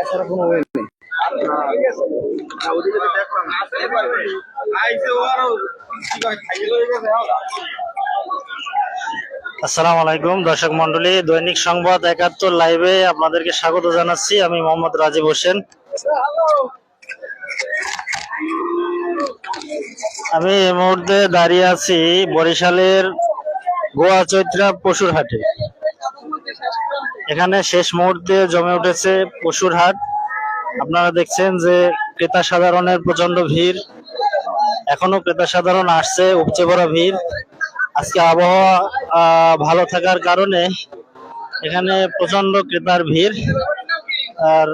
এছাড়া কোনো ওয়ে নেই আসসালামু আলাইকুম, দর্শক মন্ডলী দৈনিক সংবাদ একাত্তর লাইভে আপনাদেরকে স্বাগত জানাচ্ছি। আমি মোহাম্মদ রাজীব হোসেন। আমি এই মুহূর্তে দাঁড়িয়ে আছি বরিশালের গোয়া চৈত্রা পশুর হাটে। এখানে শেষ মুহূর্তে জমে উঠেছে পশুর হাট। আপনারা দেখছেন যে ক্রেতা সাধারণের প্রচণ্ড ভিড়। এখনও ক্রেতা সাধারণ আসছে, উপচে পড়া ভিড়। আজকে আবহাওয়া ভালো থাকার কারণে এখানে প্রচণ্ড ক্রেতার ভিড়। আর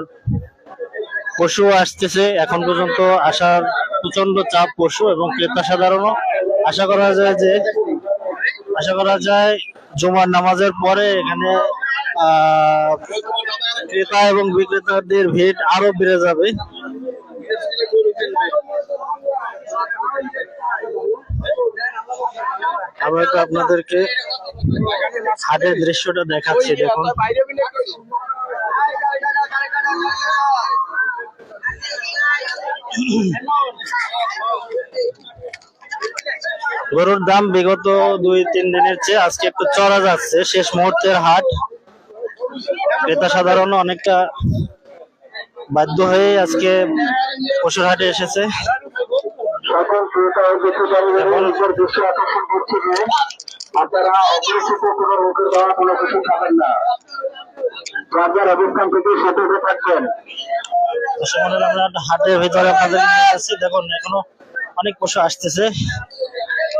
পশু আসতেছে, এখন পর্যন্ত আসার প্রচণ্ড চাপ পশু এবং ক্রেতা সাধারণও। আশা করা যায় যে, আশা করা যায় জুমার নামাজের পরে এখানে ক্রেতা এবং বিক্রেতাদের ভিড় আরও বেড়ে যাবে। আমি তো আপনাদেরকে হাটের দৃশ্যটা দেখাচ্ছি, দেখুন। গরুর দাম বিগত দুই তিন দিনের চেয়ে আজকে একটু চড়া যাচ্ছে। শেষ মুহূর্তের হাট। ক্রেতা সাধারণ অনেকটা বাধ্য হয়ে আজকে পশুর হাটে এসেছে আপনারা অপরিচিত কোনো লোকের দেওয়া কোনো কিছু খাবেন না। রাজার অবস্থান থেকে সতর্ক থাকবেন। আমরা একটা হাটের ভিতরে আপনাদের দেখুন এখনও অনেক পশু আসতেছে।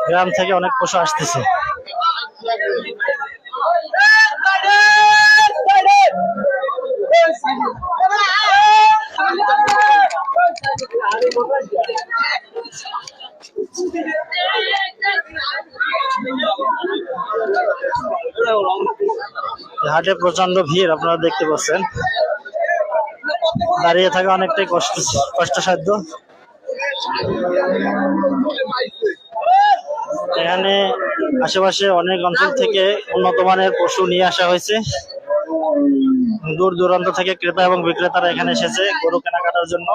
গ্রাম থেকে অনেক পশু আসতেছে। হাটে প্রচণ্ড ভিড়, আপনারা দেখতে পাচ্ছেন। দাঁড়িয়ে থাকা অনেকটাই কষ্ট, কষ্টসাধ্য। এখানে আশেপাশে অনেক অঞ্চল থেকে উন্নত মানের পশু নিয়ে আসা হয়েছে। দূর দূরান্ত থেকে ক্রেতা এবং বিক্রেতারা এখানে এসেছে গরু কেনাকাটার জন্য।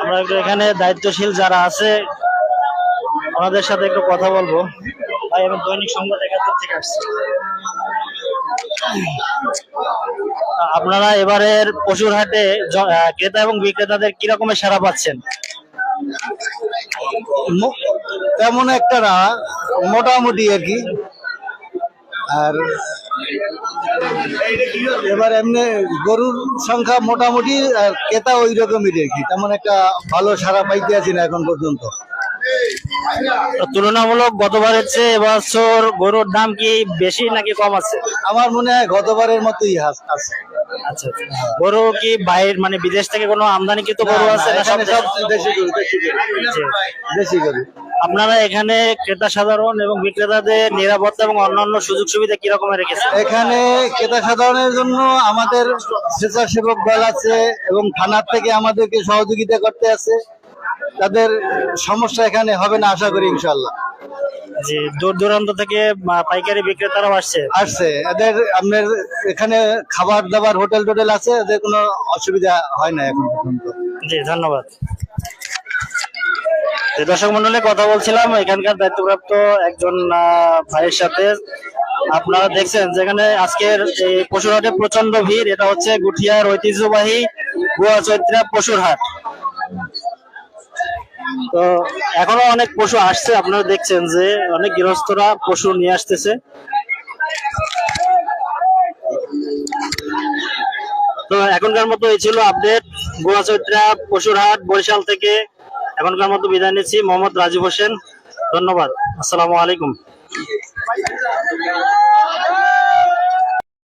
আমরা একটু এখানে দায়িত্বশীল যারা আছে, ওনাদের সাথে একটু কথা বলব। ভাই, আমি দৈনিক সংবাদ একাত্তর থেকে আসছি। আপনারা এবারের পশুর হাটে ক্রেতা এবং বিক্রেতাদের কি রকমের সারা পাচ্ছেন? তেমন একটা না মোটামুটি আর কি। আর এবার এমনি গরুর সংখ্যা মোটামুটি আর ক্রেতা ওই রকমই আর কি। তেমন একটা ভালো সারা পাইতে আছি না এখন পর্যন্ত। তুলনামূলক গতবারের চেয়ে এবছর গরুর দাম কি বেশি নাকি কম আছে? আমার মনে হয় গতবারের মতোই আছে। আচ্ছা আচ্ছা। গরু কি বাইরের মানে বিদেশ থেকে কোনো আমদানি কিন্তু গরু আছে না, না সব দেশি গরু দেশি গরু। দেশি গরু? আপনারা এখানে ক্রেতা সাধারণ এবং বিক্রেতাদের নিরাপত্তা এবং অন্যান্য সুযোগ সুবিধা কীরকম রকমের রেখেছে এখানে ক্রেতা সাধারণের জন্য আমাদের স্বেচ্ছাসেবক দল আছে এবং থানার থেকে আমাদেরকে সহযোগিতা করতে আছে। তাদের সমস্যা এখানে হবে না আশা করি ইনশাল্লাহ জি দূর দূরান্ত থেকে পাইকারি বিক্রেতারাও আসছে। আসছে। এদের আপনার এখানে খাবার দাবার হোটেল টোটেল আছে? এদের কোনো অসুবিধা হয় না এখন পর্যন্ত। জি ধন্যবাদ। দর্শক মন্ডলে কথা বলছিলাম এখানকার দায়িত্বপ্রাপ্ত একজন ভাইয়ের সাথে। আপনারা দেখছেন যেখানে আজকের এই পশুর হাটে প্রচণ্ড ভিড় এটা হচ্ছে গুঠিয়ার ঐতিহ্যবাহী গোয়া চৈত্রা পশুর হাট তো এখনও অনেক পশু আসছে, আপনারা দেখছেন যে অনেক গৃহস্থরা পশু নিয়ে আসতেছে। তো এখনকার মতো এই ছিল আপডেট গোয়া চৈত্রা পশুরহাট, বরিশাল থেকে এখনকার মতো বিদায় নিচ্ছি। মোহাম্মদ রাজীব হোসেন, ধন্যবাদ। আসসালামু আলাইকুম।